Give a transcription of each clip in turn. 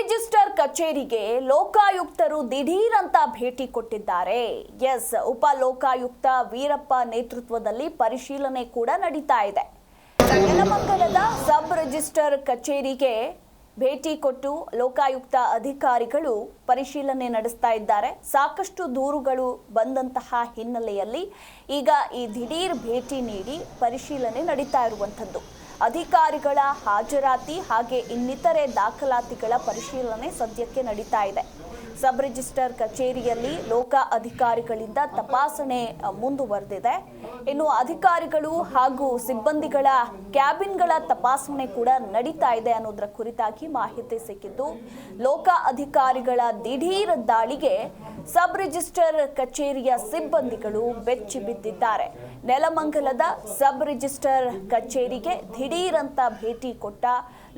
Register ಕಚೇರಿಗೆ ಲೋಕಾಯುಕ್ತರು ದಿಢೀರಂತ ಭೇಟಿ ಕೊಟ್ಟಿದ್ದಾರೆ. ಎಸ್ ಉಪ ಲೋಕಾಯುಕ್ತ ವೀರಪ್ಪ ನೇತೃತ್ವದಲ್ಲಿ ಪರಿಶೀಲನೆ ಕೂಡ ನಡೀತಾ ಇದೆ. ನೆಲಮಂಗಲದ ಸಬ್ ರಿಜಿಸ್ಟರ್ ಕಚೇರಿಗೆ ಭೇಟಿ ಕೊಟ್ಟು ಲೋಕಾಯುಕ್ತ ಅಧಿಕಾರಿಗಳು ಪರಿಶೀಲನೆ ನಡೆಸ್ತಾ ಇದ್ದಾರೆ. ಸಾಕಷ್ಟು ದೂರುಗಳು ಬಂದಂತಹ ಹಿನ್ನೆಲೆಯಲ್ಲಿ ಈಗ ಈ ದಿಢೀರ್ ಭೇಟಿ ನೀಡಿ ಪರಿಶೀಲನೆ ನಡೀತಾ ಇರುವಂಥದ್ದು. ಅಧಿಕಾರಿಗಳ ಹಾಜರಾತಿ ಹಾಗೆ ಇನ್ನಿತರೆ ದಾಖಲಾತಿಗಳ ಪರಿಶೀಲನೆ ಸದ್ಯಕ್ಕೆ ನಡೀತಾ ಇದೆ. ಸಬ್ ರಿಜಿಸ್ಟರ್ ಕಚೇರಿಯಲ್ಲಿ ಲೋಕ ಅಧಿಕಾರಿಗಳಿಂದ ತಪಾಸಣೆ ಮುಂದುವರೆದಿದೆ. ಇನ್ನು ಅಧಿಕಾರಿಗಳು ಹಾಗೂ ಸಿಬ್ಬಂದಿಗಳ ಕ್ಯಾಬಿನ್ಗಳ ತಪಾಸಣೆ ಕೂಡ ನಡೀತಾ ಇದೆ ಅನ್ನೋದರ ಕುರಿತಾಗಿ ಮಾಹಿತಿ ಸಿಕ್ಕಿದ್ದು, ಲೋಕ ಅಧಿಕಾರಿಗಳ ದಿಢೀರ್ ದಾಳಿಗೆ ಸಬ್ ರಿಜಿಸ್ಟರ್ ಕಚೇರಿಯ ಸಿಬ್ಬಂದಿಗಳು ಬೆಚ್ಚಿ ಬಿದ್ದಿದ್ದಾರೆ. ನೆಲಮಂಗಲದ ಸಬ್ ರಿಜಿಸ್ಟರ್ ಕಚೇರಿಗೆ ದಿಢೀರಂತ ಭೇಟಿ ಕೊಟ್ಟ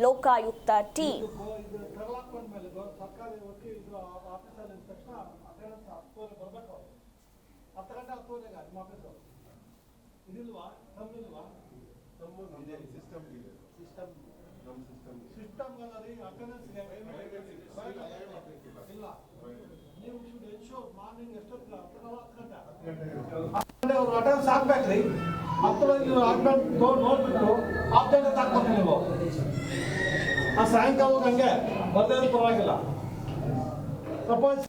ಲೋಕಾಯುಕ್ತ ಟೀಮ್ ಹತ್ತುವರೆ ಬರಬೇಕು ಹತ್ತು ಗಂಟೆ ಹತ್ತುವರೆಗೆ ನಿಮ್ಮ ಆಫೀಸು ಇದಿಲ್ವಾ? ತಮ್ಮಿಲ್ವಾ ಇದೆ. ಸಿಸ್ಟಮ್ ಇದೆ. ಸಿಸ್ಟಮ್ ನಮ್ಮ ಸಿಸ್ಟಮ್ ಸಿಸ್ಟಮ್ ರೀ ಅಟೆಂಡೆನ್ಸ್ಗೆ ಇಲ್ಲ ನೀವು ಶುಡ್ ಎನ್ಶೋರ್ ಮಾರ್ನಿಂಗ್ ಹತ್ತು ಗಂಟೆ ಹತ್ತು ಗಂಟೆ ಅವ್ರು ಅಟೆಂಡೆನ್ಸ್ ಹಾಕ್ಬೇಕ್ರಿ. ಹತ್ತರಲ್ಲಿ ನೀವು ಹಾಕ್ಬೇಕು ನೋಡ್ಬಿಟ್ಟು ಹತ್ತು ಗಂಟೆ ಹಾಕ್ಬೇಕು ನೀವು. ಆ ಸಾಯಂಕಾಲ ಹಂಗೆ ಬರ್ದೇ ಪರವಾಗಿಲ್ಲ. ಸಪೋಸ್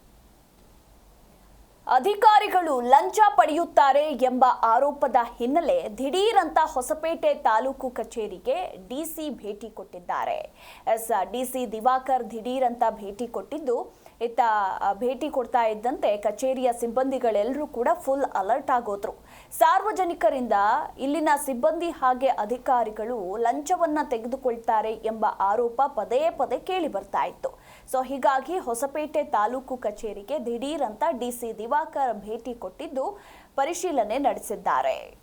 ಅಧಿಕಾರಿಗಳು ಲಂಚ ಪಡೆಯುತ್ತಾರೆ ಎಂಬ ಆರೋಪದ ಹಿನ್ನೆಲೆ ದಿಢೀರಂತ ಹೊಸಪೇಟೆ ತಾಲೂಕು ಕಚೇರಿಗೆ ಡಿಸಿ ಭೇಟಿ ಕೊಟ್ಟಿದ್ದಾರೆ. ಎಸ್, ಡಿಸಿ ದಿವಾಕರ್ ದಿಢೀರಂತ ಭೇಟಿ ಕೊಟ್ಟಿದ್ದು ಇತ್ತ ಭೇಟಿ ಕೊಡ್ತಾ ಇದ್ದಂತೆ ಕಚೇರಿಯ ಸಿಬ್ಬಂದಿಗಳೆಲ್ಲರೂ ಕೂಡ ಫುಲ್ ಅಲರ್ಟ್ ಆಗೋದ್ರು. ಸಾರ್ವಜನಿಕರಿಂದ ಇಲ್ಲಿನ ಸಿಬ್ಬಂದಿ ಹಾಗೆ ಅಧಿಕಾರಿಗಳು ಲಂಚವನ್ನ ತೆಗೆದುಕೊಳ್ತಾರೆ ಎಂಬ ಆರೋಪ ಪದೇ ಪದೇ ಕೇಳಿ ಬರ್ತಾ ಇತ್ತು. ಸೊ, ಹೀಗಾಗಿ ಹೊಸಪೇಟೆ ತಾಲೂಕು ಕಚೇರಿಗೆ ದಿಢೀರ್ ಅಂತ ಡಿಸಿ ದಿವಾಕರ್ ಭೇಟಿ ಕೊಟ್ಟಿದ್ದು ಪರಿಶೀಲನೆ ನಡೆಸಿದ್ದಾರೆ.